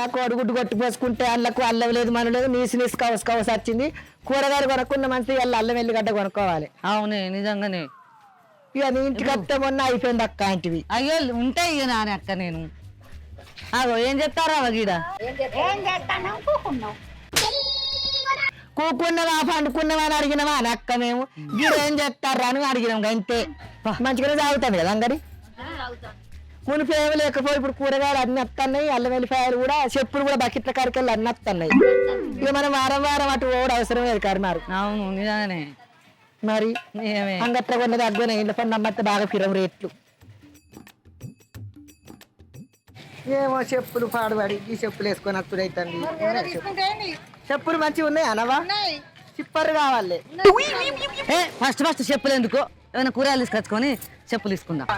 Oil కోడిగుడ్డు కొట్టి పోసుకుంటే అల్లకు అల్లం లేదు మన లేదు నీసు నీసు కవస కవస వచ్చింది. కూరగాయలు కొనుక్కున్న మంచి అల్ల అల్లం వెల్లిగడ్డ కొనుక్కోవాలి. అవునే నిజంగానే. ఇక నీ ఇంటికి వస్తే మొన్న అయిపోయింది అక్క అంటివి అయ్యో ఉంటాయి ఇక నాని అక్క నేను. అగో ఏం చెప్తారా గీడ? కూకున్నవా పండుకున్నవా అని అడిగినవా అని అక్క మేము. గిడ ఏం చెప్తారా అని అడిగినాం అంతే మంచిగానే తాగుతాం కదా అంగడి మునిపి ఏమి లేకపోయి ఇప్పుడు కూరగాయలు అన్ని వస్తున్నాయి అల్లం వెల్లిపాయలు కూడా చెప్పులు కూడా బకెట్ల కాడికెళ్ళి అన్ని వస్తున్నాయి ఇక మనం వారం వారం అటు పోవడం అవసరం లేదు కరిమారు అవును నిజంగానే. మరి అంగట్ల కొన్నది అగ్గున ఇంట్లో పని నమ్మతే బాగా పిరం రేట్లు. ఏమో చెప్పులు పాడుబడి ఈ చెప్పులు వేసుకొని అప్పుడు అవుతుంది చెప్పులు మంచిగా ఉన్నాయి అనవా చిప్పరు కావాలి. ఏ ఫస్ట్ ఫస్ట్ చెప్పులు ఎందుకు? ఏమైనా కూరగాయలు తీసుకొచ్చుకొని చెప్పులు తీసుకుందాం.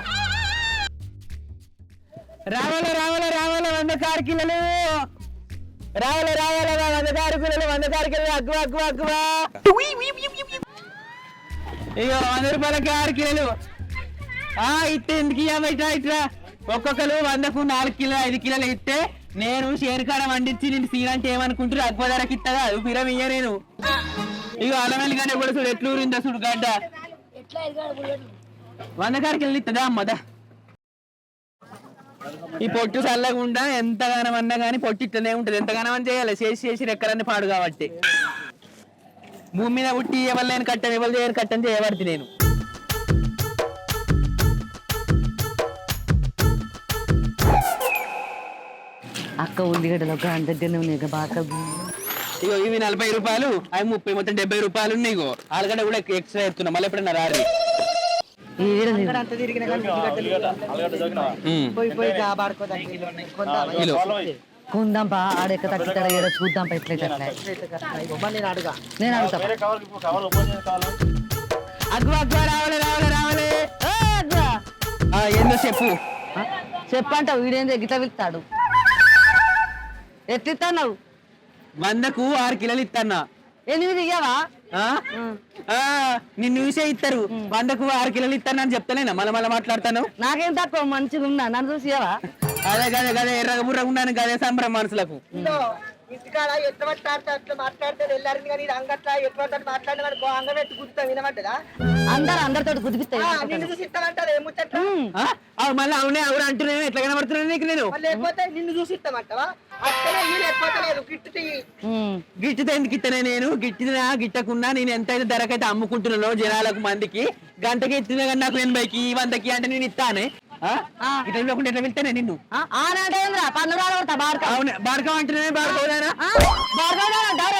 రావాల రావాల రావాల వంద కారు కిలోలు రావాల రావాల వంద కారు కిలోలు వంద కారు కిలోలు అగ్గు అగ్గు అగ్గువా ఇగో వంద రూపాయలకి ఆరు కిలోలు ఆ ఇట్టే ఎందుకు ఇయ్యామ ఇట్లా ఇట్లా ఒక్కొక్కరు వందకు నాలుగు కిలో ఐదు కిలోలు ఇస్తే నేను షేరుకాడ వండించి నేను సీనంటే ఏమనుకుంటారు అగ్వ ధరకి ఇత్తగా పిరం ఇయ్య నేను. ఇగో అలమెల్లి గడ్డ కూడా చూడు ఎట్లు ఊరిందో చూడు గడ్డ. వంద వెళ్ళి ఇస్తుందా అమ్మదా ఈ పొట్టు చల్లకుండా ఎంతగానం అన్నా కానీ పొట్టు ఇట్లనే ఉంటది. ఎంతగానం అని చేయాలి? చేసి చేసి రెక్కలన్నీ పాడు కాబట్టి. భూమి మీద పుట్టి ఎవరు లేని కట్టం ఎవరు చేయని కట్టం చేయబడితే నేను. అక్క ఉల్లిగడ్డలు ఒక దగ్గరనే ఉన్నాయి ఇక బాగా ఇగో ఇవి నలభై రూపాయలు అవి ముప్పై మొత్తం డెబ్బై రూపాయలు ఉన్నాయి ఇగో. ఆలుగడ్డ కూడా ఎక్స్ట్రా ఎత్తున్నా మళ్ళీ ఎప్పుడన్నా రారి కొందాం. పా ఆడెక్క తగ్గుతాడు ఏడో చూద్దాం పా ఎట్లయితే అట్లా. నేను అడుగుతా. అగ్గు అగ్గు రావాలి రావాలి రావాలి. ఏ, అద్దా. ఆ, ఏందో చెప్పు. ఆ, చెప్పంటావు వీడేందో గిట్ల వెళ్తాడు ఎత్తిస్తావు వందకు ఆరు కిలోలు ఇత్తన్నా. ఎనిమిది ఇయ్యవా? నిన్ను చూసే ఇస్తారు వందకు ఆరు కిలోలు ఇస్తాను అని చెప్తానేనా మళ్ళీ మళ్ళీ మాట్లాడతాను. నాకేం తక్కువ మంచిగా ఉన్నా నన్ను చూసి అదే గదే గదే ఎర్రగ బుర్రగా ఉన్నాను. గదే సంబరం మనసులకు. ఇంటికాడ ఎట్లా మాట్లాడితే అట్లా మాట్లాడితే వెళ్ళారని కానీ అంగట్లా ఎట్లా మాట్లాడిన వాడు అంగబెట్టి గుర్తా వినమంటదా అందరు అందరితో గుదిపిస్తాయి నిన్ను చూసి ఇస్తామంటారు ఏముచ్చట్లా మళ్ళీ అవునే అవును అంటున్నాను ఎట్లా కనబడుతున్నాను నీకు నేను? లేకపోతే నిన్ను చూసి ఇస్తామంటావా గిట్టితే ఎందుకు ఇత్తనే నేను? గిట్టినా గిట్టకున్నా నేను ఎంతైతే ధరకైతే అమ్ముకుంటున్నానో జనాలకు మందికి. గంటకి ఇచ్చినా కానీ నాకు ఎనభైకి వందకి అంటే నేను ఇస్తానే ఇట్లా ఇవ్వకుండా ఎట్లా వెళ్తానే నిన్ను? ఆనాడేంద్రా పన్ను రాలబడతా బాడక అవునే బాడకం అంటున్నానే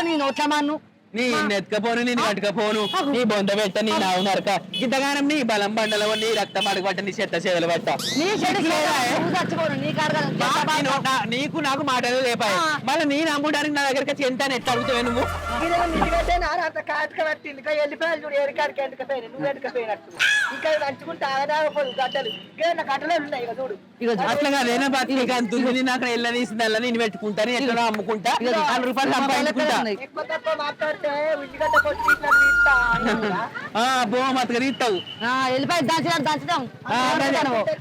నేను వచ్చామాను నీ నెత్కపోను నేను కట్టుకపోను నీ బొంద పెట్ట నీ నావు నరక. ఇంతగానం నీ బలం బండల నీ రక్తం అడగబట్ట నీ చెత్త చేదలు పట్ట. నీకు నాకు మాటలు లేపాయి. మళ్ళీ నేను అమ్మడానికి నా దగ్గరికి వచ్చి ఎంత ఎట్లా అడుగుతావు నువ్వు? ఇదేమో నిజంగా నాన్న అంత కాటుక పట్టింది ఇంకా వెళ్ళిపోయాలి చూడు ఎరికాడికి ఎండుకపోయినా నువ్వు ఎండుకపోయినట్టు ఇంకా మంచుకుంటే ఆగదాగపోదు గడ్డలు ఇంకా నా గడ్డలే ఉన్నాయి ఇక చూడు. అట్లా కాదేనా బాకి నీకు అంత ఉంది ఎల్ల పెట్టుకుంటాను ఎట్లా అమ్ముకుంటా రూపాయలు సంపాదించుకుంటా. ఎక్కువ తక్కువ మాట్లాడితే ఉల్లిగడ్డ కొట్టి ఇట్లా తీస్తా అన్నావుగా? ఆ బో మతక తీస్తావు వెళ్ళిపోయి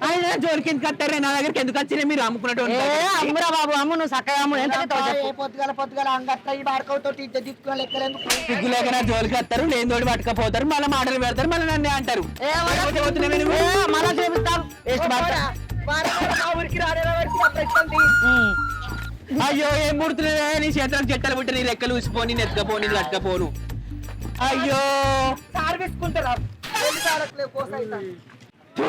ఆయన జోలికి ఎందుకు వస్తారే? నా దగ్గరికి ఎందుకు వచ్చినా మీరు అమ్మురా బాబు అమ్ము నువ్వు చక్కగా అమ్ము. ఎంత పొద్దుగల పొద్దుగల నా జోలికి వస్తారు లేని పట్టుకపోతారు మళ్ళీ మాటలు పెడతారు మళ్ళీ నన్ను అంటారు. ఏ మళ్ళా ఊరికి అయ్యో ఏం ముడుతున్నావే నీ చేతులకు చెట్టలు పుట్టి నీ రెక్కలు ఊసిపోని నెత్తుకపోని కట్టుకపోను. అయ్యో. సార్ పెట్టుకుంటారా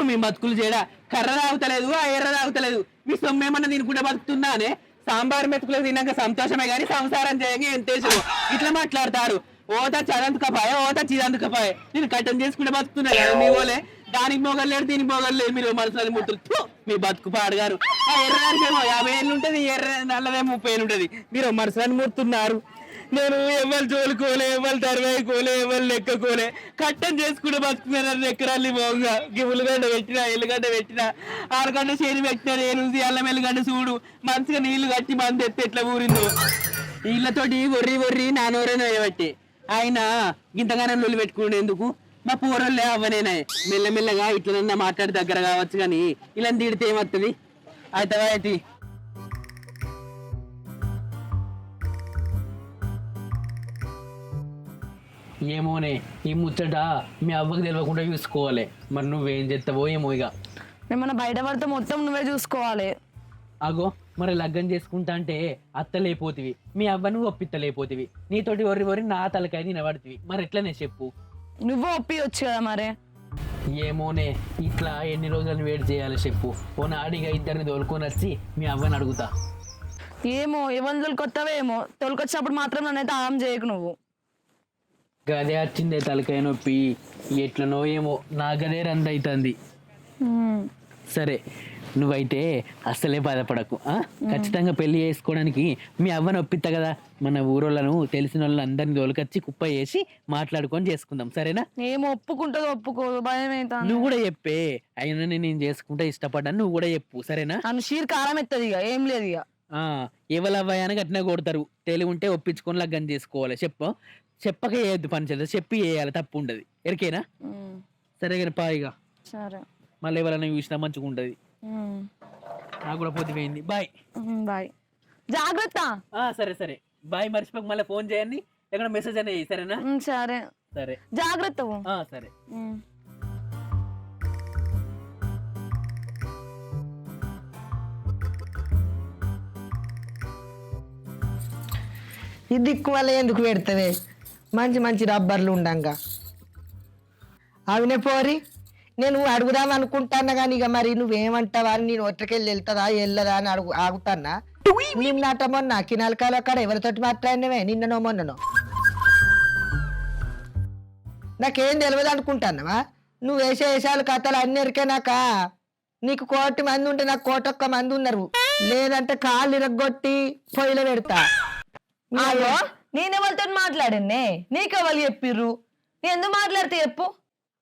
మీ బతుకులు చేయడా కర్ర తాగుతలేదు ఆ ఎర్ర తాగుతలేదు. మీ సొమ్మేమన్నా తినుకుంటే బతుకుతున్నానే? సాంబార్ మెతుకులు తిన్నాక సంతోషమే కానీ సంసారం చేయగా ఎంతేసు ఇట్లా మాట్లాడతారు. ఓత చదంతుకపాయ ఓత చిదంతుకపాయ. నేను కట్టం చేసుకుంటే బతుకుతున్నా కదా మీ ఓలే. దానికి మొగలేడు దీనికి మొగలేదు మీరు మనసులో ముట్టులు మీ బతుకు పాడగారు. ఆ ఎర్రదానికి ఏమో యాభై ఏళ్ళు ఉంటుంది ఎర్ర నల్లదే ముప్పై ఏళ్ళు ఉంటుంది. మీరు మనసులని ముడుతున్నారు నేను ఎవరు జోలుకోలే ఎవరు తరవేయకోలే ఎవరు లెక్కకోలే కట్టం చేసుకుంటే బతుకుతున్నాను ఎక్కరాలి బాగుగా గివులుగడ్డ పెట్టినా ఎల్లుగడ్డ పెట్టినా. ఆరుగడ్డ చేని పెట్టినా నేను అల్లం ఎల్లుగడ్డ చూడు. మంచిగా నీళ్ళు కట్టి మంది ఎత్తే ఎట్లా ఊరిందో. వీళ్ళతోటి ఒర్రి ఒర్రి నానోరేనో వేయబట్టి ఆయన ఇంతగానే లొల్లి పెట్టుకునేందుకు మా పూర్వలే అవ్వనేనే. మెల్లమెల్లగా ఇట్లనన్నా మాట్లాడి దగ్గర కావచ్చు కానీ ఇలా తిడితే ఏమవుతుంది అవుతావా ఏంటి? ఏమోనే ఈ ముచ్చట మీ అవ్వకు తెలియకుండా చూసుకోవాలి. మరి నువ్వేం చేస్తావో ఏమో ఇక ఏమన్నా బయట పడితే మొత్తం నువ్వే చూసుకోవాలి. అగో మరి లగ్గం చేసుకుంటా అంటే అత్తలేపోతివి మీ అవ్వను ఒప్పిత్తలేపోతివి నీతోటి ఒర్రి ఒరి నా తలకాయ నిలబడితివి మరి ఎట్లనే చెప్పు? నువ్వు ఒప్పియొచ్చు కదా మరి. ఏమోనే ఇట్లా ఎన్ని రోజులను వెయిట్ చేయాలి చెప్పు. ఓ నాడిగా ఇద్దరిని తోలుకొని వచ్చి మీ అవ్వని అడుగుతా. ఏమో ఎవరి తొలికొత్తవో ఏమో. తొలికొచ్చినప్పుడు మాత్రం నన్నైతే ఆగం చేయకు నువ్వు. గదే వచ్చిందే తలకాయ నొప్పి. ఎట్లనో ఏమో నా గదే రంది అవుతుంది. సరే నువ్వైతే అస్సలే బాధపడకు? ఖచ్చితంగా పెళ్ళి చేసుకోవడానికి మీ అవ్వని ఒప్పిస్తా కదా. మన ఊరోళ్ళను తెలిసిన వాళ్ళని అందరిని తోలుకొచ్చి కుప్ప వేసి మాట్లాడుకొని చేసుకుందాం సరేనా? ఏమో ఒప్పుకుంటుందో ఒప్పుకోదు భయం నువ్వు కూడా చెప్పే. అయినా నేను చేసుకుంటే ఇష్టపడ్డాను నువ్వు కూడా చెప్పు సరేనా? షీర్ కారం ఎత్తది ఇక ఏం లేదు ఇక ఆ ఎవలవ్వయానికి అట్నే కొడతారు. తెలివి ఉంటే ఒప్పించుకొని లగ్గం చేసుకోవాలి చెప్పు. చెప్పక వేయద్దు పని చేద్దాం చెప్పి వేయాలి తప్పు ఉండదు. ఎరికేనా. సరే కానీ పాయిగా సరే. మళ్ళీ ఎవరైనా చూసినా మంచిగా ఉంటుంది. నాకు కూడా పొద్దు పోయింది బాయ్ బాయ్. జాగ్రత్త. ఆ, సరే సరే. బాయ్ మర్చిపోక మళ్ళీ ఫోన్ చేయండి ఎక్కడ మెసేజ్ అనేది సరేనా? సరే. సరే. జాగ్రత్త ఆ, సరే. దిక్కు వల్ల ఎందుకు పెడతావే? మంచి మంచి రబ్బర్లు ఉండంగా. అవునే పోరి. నేను అడుగుదాం అనుకుంటానా కానీ ఇక మరి నువ్వేమంటావా? అని నేను ఒట్టకెళ్ళి వెళ్తుందా వెళ్ళదా అని అడుగు ఆగుతానా నాట మొన్న కినాలకాల అక్కడ ఎవరితోటి మాట్లాడినవే? నిన్ననో మొన్ననో? నాకేం తెలియదు అనుకుంటానవా నువ్వు వేసే వేసాలు కథలు అన్ని ఎరికేనాక నీకు కోటి మంది ఉంటే నాకు కోటొక్క మంది ఉన్నారు. లేదంటే కాళ్ళు ఇరగొట్టి పొయ్యిలో పెడతా. అయ్యో నేనెవరితో మాట్లాడినే నీకెవరు చెప్పిర్రు? నేను ఎందుకు మాట్లాడితే చెప్పు.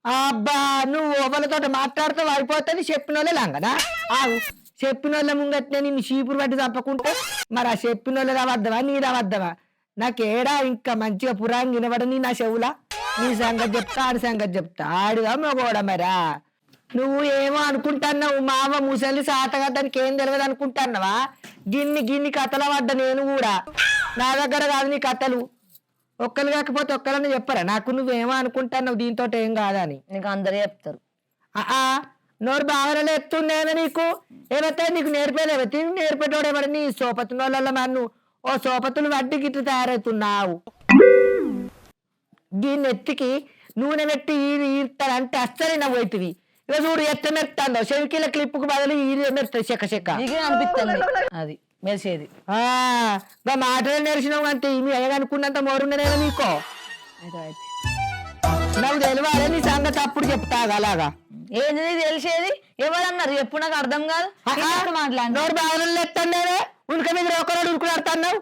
అబ్బా నువ్వు ఒకరితో మాట్లాడితే అయిపోతుంది చెప్పిన వాళ్ళే లంగనా? ఆగు. చెప్పిన వాళ్ళ ముంగట్నే నిన్ను చీపురు పట్టి తప్పకుంటే మరి ఆ చెప్పిన వాళ్ళు రావద్దవా? నీ రావద్దవా? నాకేడా ఇంకా మంచిగా పురాణం వినబడని నా చెవులా? నీ సంగతి చెప్తా ఆడి సంగతి చెప్తా. ఆడిదా మగోడా మరా? నువ్వు ఏమో అనుకుంటున్నావు మావ ముసలి సాతగా దానికి ఏం తెలియదు అనుకుంటున్నావా? గిన్ని గిన్ని కథల పడ్డ నేను కూడా. నా దగ్గర కాదు నీ కథలు. ఒక్కరు కాకపోతే ఒక్కరని చెప్పరా? నాకు నువ్వేమో అనుకుంటున్నావు దీంతో ఏం కాదని. నీకు అందరూ చెప్తారు. ఆ నోరు బాగా ఎత్తుండేనా నీకు? ఏమైతే నీకు నేర్పేదేవో తిని నేర్పేటోడు ఎవరు? నీ సోపతున్నోళ్ళ మన్ను ఓ సోపతులు వడ్డీ గిట్ల తయారవుతున్నావు. దీన్ని ఎత్తికి నూనె పెట్టి ఈరి ఈరుతానంటే అస్సలు నా పోయితివి ఇక చూడు ఎట్ట మెరుతాందో చెవికీల క్లిప్పుకు బదులు ఈరి మెరుతుంది చెక్క చెక్క. అనిపిస్తుంది అది. మెరిసేది ఆ, మాటలు నేర్చినావు అంటే మీ అయ్యగనుకున్నంత మోరుండనేమో నీకో. నాకు తెలియాలి నీ సంగతి అప్పుడు చెప్తా అలాగా. ఏంది తెలిసేది? ఎవరన్నారు? ఎప్పుడు నాకు అర్థం కాదు. మాట్లాడి నోరు బాగా ఎత్తండేనే ఉనక మీద ఒకరోడు ఉరుకులాడుతున్నావు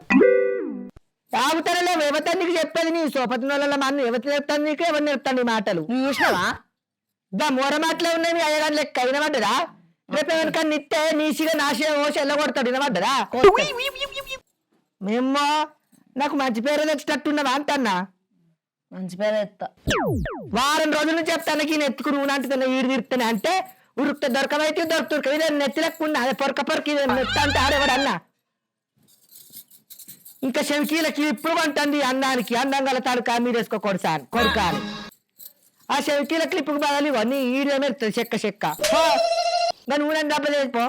తాగుతారలే యువత నీకు చెప్పేది నీ సోపతి వాళ్ళ మన యువత చెప్తాను నీకు? ఎవరు చెప్తాను ఈ మాటలు? నువ్వు చూసినావా? దా మూర మాటలే ఉన్నాయి మీ అయ్యగారి లెక్క. వినబడ్డదా? రేపు ఎవరికన్నా నిత్తే నీసిగా నాశ ఓసి ఎల్లగొడతాడు వినబడ్డదా? మేమ్మో నాకు మంచి పేరు తెచ్చేటట్టున్నదా అంటన్నా. మంచి పేరు ఎత్తా వారం రోజుల నుంచి చెప్తాను ఈయన ఎత్తుకు నూనె అంటున్నా ఈడు తిరుపుతానే అంటే ఉరుకుతే దొరకమైతే దొరుకుతుంది ఇదే నెత్తి లెక్కున్నా అదే పొరక పొరక ఇదే నెత్తి అంటే ఆడేవాడన్నా ఇంకా శంకీలకి ఇప్పుడు కొంటుంది అందానికి అందం గల తాడుకా మీరేసుకో కొడుసాను కొడుక ఆ శంకీల క్లిప్పుకు బదులు ఇవన్నీ ఈడే మెరుతుంది చెక్క చెక్క. పో. ఊడని నూనె డబ్బా లేకపో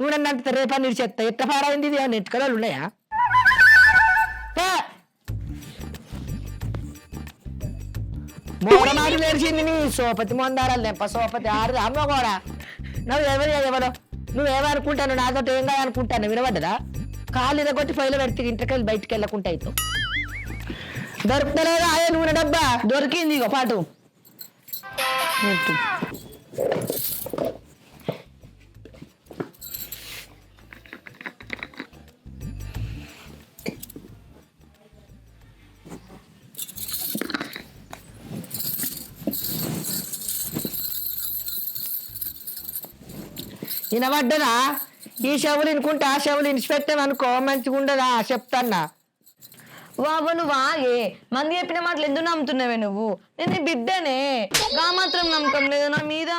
నూనె అంటే రేపని నీరు చెత్త ఎట్ట పారైంది ఇది? నెట్టుకలు ఉన్నాయా? పో. నేర్చింది నీ సోపతి మొందారాలు దెంప సోపతి ఆరు అమ్మ కూడా నువ్వు ఎవరు ఎవరు? నువ్వేమనుకుంటాను నాతో ఏం కాదనుకుంటాను వినబడ్డదా? కాళ్ళు ఇరగొట్టి ఫైల్ పెడితే ఇంటికెళ్ళి బయటికి వెళ్ళకుండా అవుతావు దొరుకుతలేదా అయ్యే నూనె డబ్బా? దొరికింది ఇగో పాటు. వినబడ్డదా? ఈ చెవులు ఇనుకుంటే ఆ చెవులు ఇనిచిపెట్టామనుకో మంచిగా ఉండదా? చెప్తాన్నా. బాబు నువ్వు ఆగే. మంది చెప్పిన మాటలు ఎందుకు నమ్ముతున్నావే నువ్వు? నేను నీ బిడ్డనే. గా మాత్రం నమ్మకం లేదు నా మీద.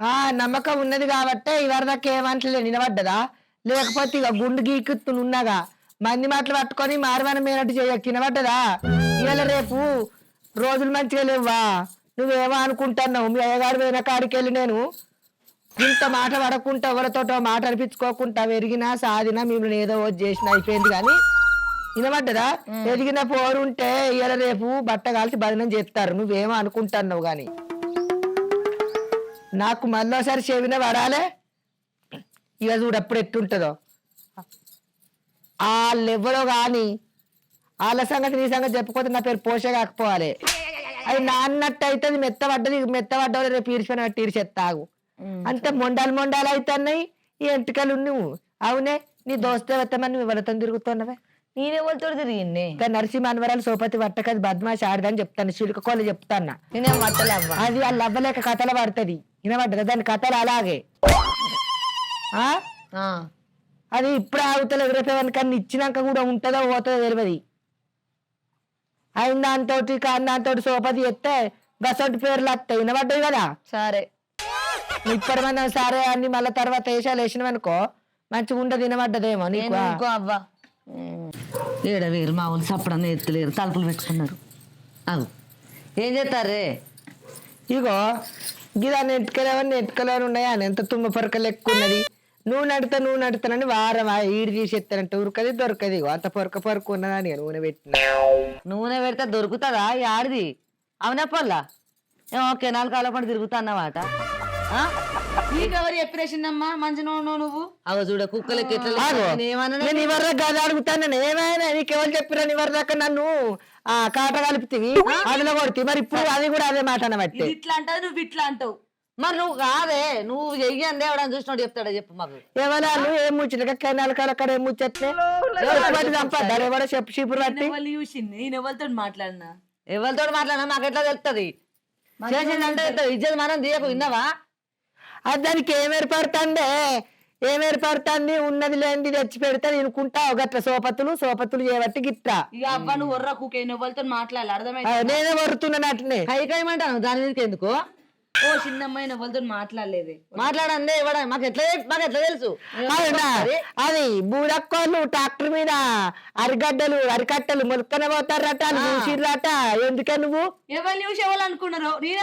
ఆ నమ్మకం ఉన్నది కాబట్టే ఇవరిదాకా ఏమంటలే నిలబడ్డదా లేకపోతే ఇక గుండు గీకుతున్నగా మంది మాటలు పట్టుకొని మారవని మేనట్టు చేయక. వినబడ్డదా? ఇవాళ రేపు రోజులు మంచిగా లేవా నువ్వేమో అనుకుంటున్నావు. మీ అయ్యగారు పోయిన కాడికి వెళ్ళి నేను ఇంత మాట పడకుండా ఎవరితోటో మాట అనిపించుకోకుండా ఎరిగినా సాధినా మిమ్మల్ని ఏదో చేసిన అయిపోయింది కానీ వినబడ్డదా? ఎదిగిన పోరుంటే ఇయ్యాల రేపు బట్ట కాల్చి భజనం చేస్తారు నువ్వేమో అనుకుంటున్నావు కానీ. నాకు మళ్ళోసారి చెవిన పడాలే. ఇక చూడు అప్పుడు ఎట్టుంటుందో. వాళ్ళెవ్వరో కానీ వాళ్ళ సంగతి నీ సంగతి చెప్పుకోతే నా పేరు పోష కాకపోవాలి. అది నాన్నట్టు అయితే మెత్తబడ్డది మెత్తబడ్డ రేపు ఈర్చిపోయిన ఈర్చెత్తాగు అంతే మొండాలు మొండాలు అవుతున్నాయి ఈ ఎంటికలు నువ్వు. అవునే నీ దోస్తే వస్తామని నువ్వు ఎవరితో తిరుగుతున్నావే? నేనెవరితో తిరిగింది? ఇంకా నరసింహ అనవరాలు సోపతి పట్టకది బద్మాషి ఆడదని చెప్తాను. చిలుకోళ్ళు చెప్తాన్నా. నేనేం పట్టలేవ్వ అది వాళ్ళు అవ్వలేక కథలు పడుతుంది. వినబడ్డదా? దాని కథలు అలాగే. అది ఇప్పుడు ఆగుతలే కానీ ఇచ్చినాక కూడా ఉంటుందో పోతుందో తెలియదు. అయిన దాంతో కాని దాంతో సోపతి ఎత్తే గసొంటి పేర్లు వస్తాయి. వినబడ్డాయి కదా? సరే. ఇప్పటి మనం సరే అని మళ్ళీ తర్వాత వేషాలు వేసినవనుకో మంచిగా ఉండదు వినబడ్డదేమో నీకు ఇంకో అవ్వ. ఏడ వేరు మా వాళ్ళు సప్పుడన్నా ఎత్తులేరు తలుపులు పెట్టుకున్నారు. అవు ఏం చేస్తారే? ఇగో గిదా నెట్టుకలేవని నెట్టుకలేవని ఉన్నాయా? అని ఎంత తుమ్మ పొరకలు ఎక్కువ ఉన్నది? నువ్వు నడుతా నువ్వు నడుతానని వారం ఈడు తీసేస్తానంటే ఉరకది దొరకది. ఇగో అంత పొరక పొరక ఉన్నదని నూనె పెట్టిన. నూనె పెడితే దొరుకుతుందా? ఈ ఆడిది. అవునా పొల్లా ఓకే నాలుగు పండు తిరుగుతా అన్నమాట? నీకెవరు చెప్పిరేసిందమ్మా మంచి నోడు నువ్వు? అగో చూడ కుక్కలకి ఎట్లా నేను ఇవరి అడుగుతాను. నేను ఏమైనా నీకెవరు చెప్పిరా ఇవరి దాకా నన్ను ఆ కాట కలిపితివి? అందులో కొడుతుంది మరి ఇప్పుడు అది కూడా అదే మాట అనబట్టి ఇట్లా అంటావు నువ్వు ఇట్లా అంటావు. మరి నువ్వు కాదే నువ్వు చెయ్యండి ఎవడని చూసినోడు చెప్తాడా చెప్పు మాకు. ఎవరాలు ఏం ముచ్చట? కెనాల ఏం ముచ్చట్లే? ఎవడో చెప్పు చీపురు పట్టి. చూసింది? నేను ఎవరితో మాట్లాడినా? ఎవరితో మాట్లాడినా? మాకు ఎట్లా తెలుస్తుంది చేసిందంటే. ఇజ్జత్ మనం తీయకు విన్నావా? అది దానికి ఏం ఏర్పడుతుందే ఏం ఏర్పడుతుంది ఉన్నది లేనిది తెచ్చి పెడితే తినుకుంటా గట్ల సోపతులు సోపతులు చేయబట్టి గిట్లా ఇక అవ్వ నువ్వు ఒర్ర కుకే ఎవరితో మాట్లాడాలి అర్థమైంది? నేనే వరుతున్నట్లనే కై కైమంటాను దాని మీదకి ఎందుకు? ఓ చిన్నమ్మాయి ఎవరితో మాట్లాడలేదే. మాట్లాడండి ఇవ్వడ మాకు ఎట్లా మాకు ఎట్లా తెలుసు? అవునా అది బూడక్కోళ్ళు ట్రాక్టర్ మీద అరిగడ్డలు అరికట్టలు మొలుక్కనే పోతారట చూసిర్రట. ఎందుకే నువ్వు? ఎవరు చూసి ఎవరు అనుకున్నారు? నేనే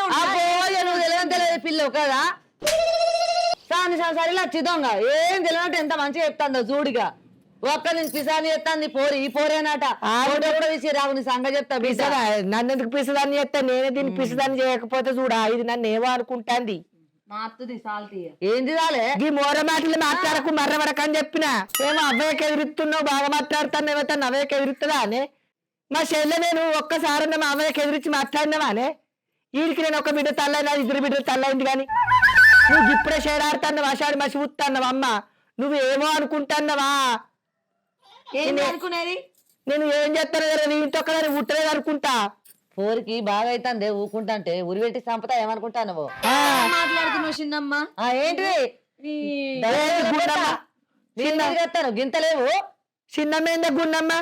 నువ్వు తెలియని తెలియదు పిల్లవు కదా. సాని సరిలా దొంగ. ఏం తెలియనట్టు ఎంత మంచిగా చెప్తాందో చూడిగా. ఒక్క నేను పిసాని చెప్తాంది పోరి ఈ పోరేనట ఫోటో కూడా తీసి రావు నీ సంగ చెప్తా బిడ్డ. పిసదా నన్ను ఎందుకు పిసదాన్ని చేస్తే నేనే దీన్ని పిసదాన్ని చేయకపోతే చూడా ఇది నన్ను ఏమో అనుకుంటాంది. సాల్తీ. ఏంది రాలే? ఈ మోర మాటలు మాట్లాడకు మర్రవడకని చెప్పిన. ఏమో అవ్వయ్యకి ఎదురుతున్నావు బాగా మాట్లాడుతాను ఏమైతే అవ్వయ్యకి ఎదురుతుందా అనే. మా చెల్లె నేను ఒక్కసారి మా అవ్వయ్యకి ఎదురించి మాట్లాడినావానే. వీడికి నేను ఒక బిడ్డ తల్లైనా ఇద్దరు బిడ్డలు తల్లైంది కానీ. నువ్వు ఇప్పుడే షేడాడుతున్నావు? అషాడి మసి ఊతున్నావు అమ్మ? నువ్వు ఏమో అనుకుంటున్నావా ఏంటి అనుకునేది? నేను ఏం చేస్తాను కదా నీ ఇంటి ఒక్కదాన్ని ఉట్టలేదు అనుకుంటా. పోరికి బాగా అవుతుంది ఊకుంటా అంటే. ఉరి పెట్టి చంపుతా ఏమనుకుంటా నువ్వు ఆ, మాట్లాడుతున్నావు చిన్నమ్మ? ఆ, ఏంటిది? ఈ- ఏంటి? చెప్తాను గింతలేవు చిన్నమ్మేందా గుండమ్మ?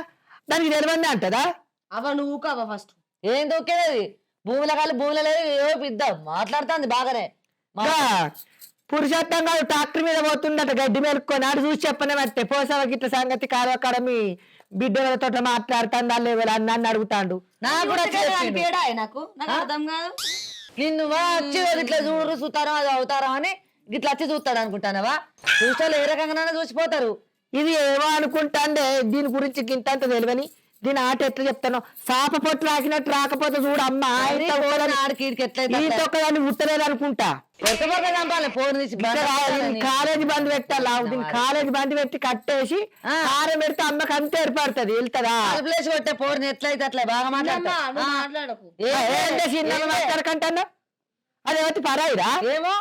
దానికి తెలివంది అంటదా? అవ్వ నువ్వు కావా ఫస్ట్ ఏం దొక్కేది భూమిలో కాదు భూమిలో లేదు ఏవో పిద్ద. మాట్లాడుతుంది బాగానే. మా- గా, పురుషోత్తం కాదు ట్రాక్టర్ మీద పోతుండట గడ్డి మేలుకొని. ఆడు చూసి చెప్పనే పట్టే పోసావకి ఇట్ల సంగతి కాదు అక్కడ మీ బిడ్డలతో మాట్లాడుతాను వాళ్ళు ఎవరు అని అడుగుతాడు. నాకు కూడా నాకు? అర్థం కాదు. నిన్ను వచ్చి ఇట్లా చూడు చూతారా అది అవుతారా అని ఇట్లా వచ్చి చూస్తాడు అనుకుంటానవా? చూస్తే ఏ రకంగా చూసిపోతారు. ఇది ఏమో అనుకుంటాండే దీని గురించి గింతంత తెలియని దీని ఆట ఎట్లా చెప్తాను? సాప పొట్టు రాకినట్టు రాకపోతే చూడు అమ్మ ఉట్టలేదు అనుకుంటా. కాలేజీ బంద్ పెట్టాలి దీన్ని కాలేజీ బంద్ పెట్టి కట్టేసి. కారం పెడితే అమ్మకి అంతే ఏర్పడుతుంది వెళ్తుందా? తలుపులేసి కొట్టే పోరుని ఎట్లయితే అట్లా బాగా అది ఎవరి పరాయిరా? ఏమో?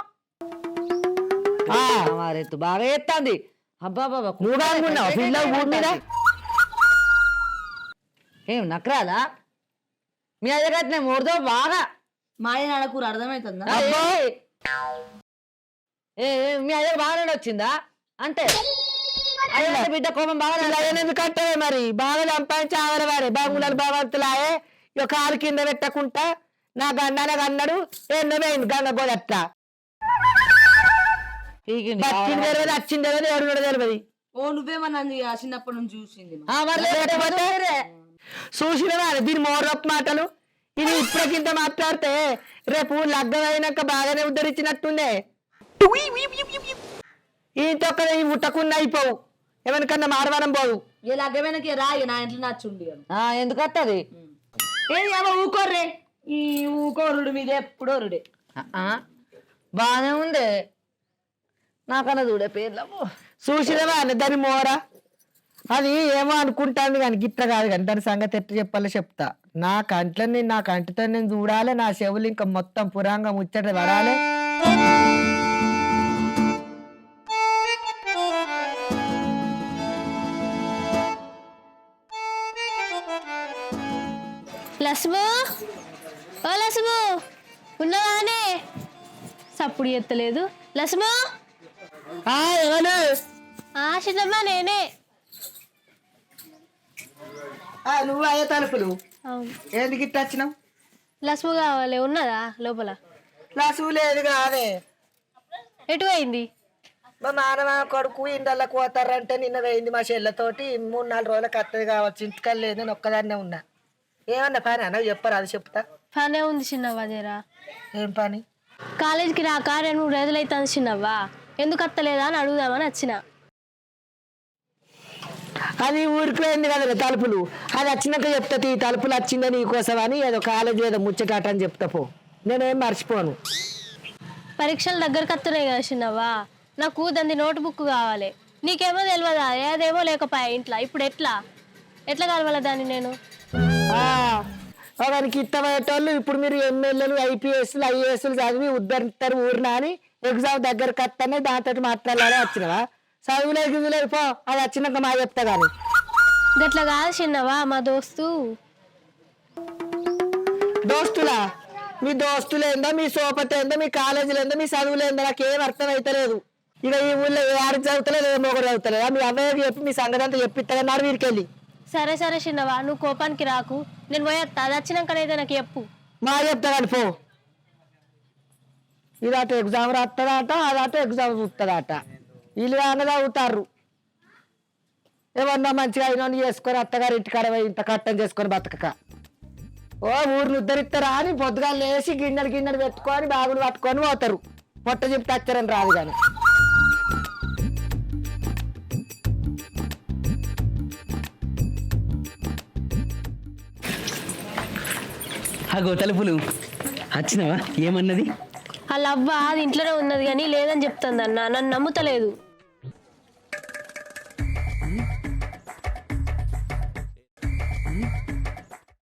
బాగా ఎత్తాంది. అబ్బా బాబా నువ్వు కానుకున్నావు? పిల్ల భూమి మీద ఏం నక్రాలా? మీ అదే మూడుతో బాగా మాయ నడకూర అర్థమవుతుందా ఏ ఏ, మీ అయ్య బాగానే వచ్చిందా? అంటే? అయ్య బిడ్డ కోపం బాగా కట్టవే మరి? బాగా సంపాదించి ఆగలవారే బాగుండాలి బాగంతులాయే ఇక కాలు కింద పెట్టకుండా నా గండానగా అన్నాడు ఎన్నో పోయింది గంగ గోదట్ల పీకింది వచ్చింది తెలియదు వచ్చింది తెలియదు ఎవరు తెలియదు ఓ నువ్వేమన్నా చిన్నప్పటి నుంచి చూసింది చూసిన దీని మోరొక్క మాటలు? ఇది ఇప్పటికింత మాట్లాడితే రేపు లగ్గం అయినాక బాగానే ఉద్ధరించినట్టుందే. ఈ తొక్క ఈ ముట్టకుండా అయిపోవు. ఎవరికన్నా మారవారం పోవు. ఏ లగ్గమైనకి రాయి నా ఇంట్లో నచ్చుండి ఎందుకు వస్తుంది ఏం ఏమో ఊకోర్రే. ఈ ఊకోరుడు మీద ఎప్పుడోరుడే బాగానే ఉంది. నాకన్నా చూడే పేర్లము చూసినవా దాని మోర? అది ఏమో అనుకుంటాను కానీ గిట్ల కాదు కానీ దాని సంగతి ఎట్లా చెప్పాలో చెప్తా. నా కంట్లని నా కంటితో నేను చూడాలి నా చెవులు ఇంకా మొత్తం పురాంగా ముచ్చట పడాలి. లస్ము ఓ లస్ము ఉన్నవానే సప్పుడు ఎత్తలేదు లస్ము ఆ, ఎవరు? ఆ చిన్నమ్మ నేనే. నువ్వు అయ్యే తలుపులు. ఎందుకు ఇట్లా వచ్చినావు? లస్ము కావాలి ఉన్నదా లోపల? లసు లేదు కాదే. ఎటు పోయింది? మా మానవ కొడుకు ఇండలకు పోతారంటే నిన్న వేయింది మా చెల్లెతోటి. మూడు నాలుగు రోజులకు అత్తది కావచ్చు ఇంటికల్ లేదు నేను ఒక్కదాన్నే ఉన్నా. ఏమన్నా పని అన్న చెప్పరా అది చెప్తా. పనే ఉంది చిన్నవ్వ జరా ఏం పని? కాలేజీకి రాక రెండు మూడు రోజులు అవుతుంది చిన్నవ్వ. ఎందుకు అత్తలేదా అని అడుగుదామని వచ్చిన. అది ఊరికి పోయింది కదా తలుపులు. అది వచ్చినాక చెప్తా ఈ తలుపులు వచ్చిందే నీకోసం అని ఏదో కాలేజీ ఏదో ముచ్చటాట అని చెప్తా పో. నేనేం మర్చిపోను. పరీక్షలు దగ్గరకు వస్తున్నాయి కదా చిన్నవ్వ. నాకు దాని నోట్ బుక్ కావాలి. నీకేమో తెలియదా ఏదేమో లేకపోయా ఇంట్లో. ఇప్పుడు ఎట్లా? ఎట్లా కలవాలా దాన్ని నేను? ఆ, ఒకరికి ఇష్టమయ్యేటోళ్ళు ఇప్పుడు మీరు ఎమ్మెల్యేలు ఐపీఎస్లు ఐఏఎస్లు చదివి ఉద్ధరిస్తారు ఊరినా అని ఎగ్జామ్ దగ్గరకు వస్తానే దాంతో మాట్లాడాలని వచ్చినవా? చదువులే గిదులేదు పో. అది వచ్చినాక మా చెప్తా కానీ. గట్లా కాదు చిన్నవా మా దోస్తు. దోస్తులా? మీ దోస్తులు ఏందో మీ సోపతి ఏందో మీ కాలేజీలు ఏందో మీ చదువులు ఏందో నాకు ఏం అర్థం అవుతలేదు ఇక ఈ ఊళ్ళో ఏ ఆడికి చదువుతలేదు ఏమో ఒకటి చదువుతలేదా. మీ అవ్వకి చెప్పి మీ సంగతి అంతా చెప్పిస్తానన్నారు వీరికి వెళ్ళి సరే సరే చిన్నవా నువ్వు కోపానికి రాకు. నేను పోయేస్తా అది వచ్చినాకనైతే నాకు చెప్పు. మా చెప్తా కానీ పో. ఇది అటు ఎగ్జామ్ రాస్తుందట అది అటు ఎగ్జామ్ చూస్తుందట వీళ్ళు అన్నది అవుతారు ఏమన్నా మంచిగా అయినోని చేసుకొని అత్తగారు ఇంటికాడ కాడ ఇంత కట్టం చేసుకొని బతకక. ఓ ఊరిని ఉద్ధరిస్తారా అని పొద్దుగా లేచి గిన్నెలు గిన్నెలు పెట్టుకొని బాగులు పట్టుకొని పోతారు. పొట్ట చెప్తే వచ్చారని రాదు కానీ. అగో తలుపులు. వచ్చినావా? ఏమన్నది? ఆ లవ్వ అది ఇంట్లోనే ఉన్నది కానీ లేదని చెప్తుంది అన్న. నన్ను నమ్ముతలేదు.